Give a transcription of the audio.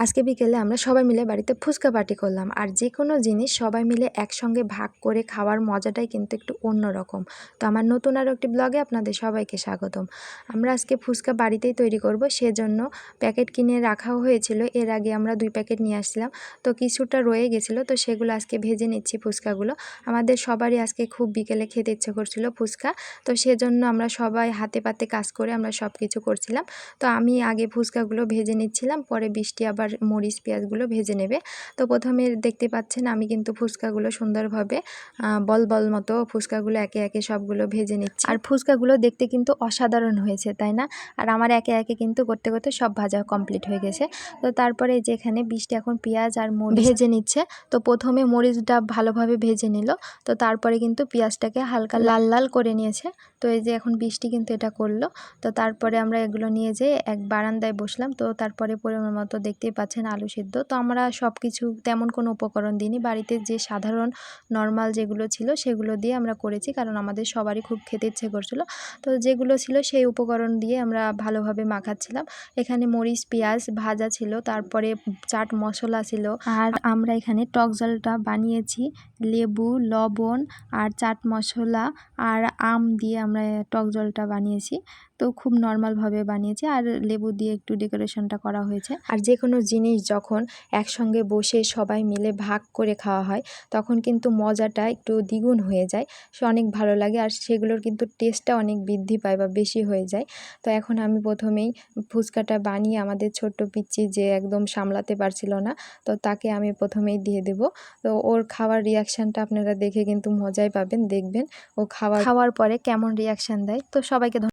আজকে বিকেলে আমরা সবাই মিলে বাড়িতে ফুচকা পার্টি করলাম। আর যে কোনো জিনিস সবাই মিলে একসঙ্গে ভাগ করে খাওয়ার মজাটাই কিন্তু একটু অন্যরকম। তো আমার নতুন আরও একটি ব্লগে আপনাদের সবাইকে স্বাগতম। আমরা আজকে ফুচকা বাড়িতেই তৈরি করব, সেজন্য প্যাকেট কিনে রাখাও হয়েছিল। এর আগে আমরা দুই প্যাকেট নিয়ে আসছিলাম। তো কিছুটা রয়ে গেছিল, তো সেগুলো আজকে ভেজে নিচ্ছি ফুচকাগুলো। আমাদের সবারই আজকে খুব বিকেলে খেতে ইচ্ছে করছিল ফুচকা। তো সেজন্য আমরা সবাই হাতে পাতে কাজ করে আমরা সব কিছু করছিলাম। তো আমি আগে ফুচকাগুলো ভেজে নিচ্ছিলাম, পরে বৃষ্টি আবার মরিচ, পেঁয়াজগুলো ভেজে নেবে। তো প্রথমে দেখতে পাচ্ছেন আমি কিন্তু ফুচকাগুলো সুন্দরভাবে বল বল মতো ফুচকাগুলো একে একে সবগুলো ভেজে নিচ্ছি। আর ফুচকাগুলো দেখতে কিন্তু অসাধারণ হয়েছে, তাই না? আর আমার একে একে কিন্তু করতে করতে সব ভাজা কমপ্লিট হয়ে গেছে। তো তারপরে যেখানে বৃষ্টি এখন পেঁয়াজ আর মরিচ ভেজে নিচ্ছে, তো প্রথমে মরিচটা ভালোভাবে ভেজে নিল। তো তারপরে কিন্তু পেঁয়াজটাকে হালকা লাল লাল করে নিয়েছে। তো এই যে এখন বৃষ্টি কিন্তু এটা করল। তো তারপরে আমরা এগুলো নিয়ে যেয়ে এক বারান্দায় বসলাম। তো তারপরে পরিমাণ মতো দেখতেই পাচ্ছেন আলু সেদ্ধ। তো আমরা সব কিছু তেমন কোনো উপকরণ দিইনি। বাড়িতে যে সাধারণ নর্মাল যেগুলো ছিল সেগুলো দিয়ে আমরা করেছি কারণ আমাদের সবারই খুব খেতে ইচ্ছে করছিল। তো যেগুলো ছিল সেই উপকরণ দিয়ে আমরা ভালোভাবে মাখাচ্ছিলাম। এখানে মরিচ, পেঁয়াজ ভাজা ছিল, তারপরে চাট মশলা ছিল। আর আমরা এখানে টক জলটা বানিয়েছি, লেবু, লবণ আর চাট মশলা আর আম দিয়ে আমরা টক জলটা বানিয়েছি। তো খুব নর্মালভাবে বানিয়েছি। আর লেবু দিয়ে একটু ডেকোরেশনটা করা হয়েছে। আর যে কোনো জিনিস যখন একসঙ্গে বসে সবাই মিলে ভাগ করে খাওয়া হয় তখন কিন্তু মজাটা একটু দ্বিগুণ হয়ে যায়। সে অনেক ভালো লাগে আর সেগুলোর কিন্তু টেস্টটা অনেক বৃদ্ধি পায় বা বেশি হয়ে যায়। তো এখন আমি প্রথমেই ফুচকাটা বানিয়ে আমাদের ছোট্ট পিচ্চি যে একদম সামলাতে পারছিল না তো তাকে আমি প্রথমেই দিয়ে দেব। তো ওর খাওয়ার রিয়াকশানটা আপনারা দেখে কিন্তু মজাই পাবেন দেখবেন। ও খাওয়া খাওয়ার পরে কেমন রিয়াকশান দেয়? তো সবাইকে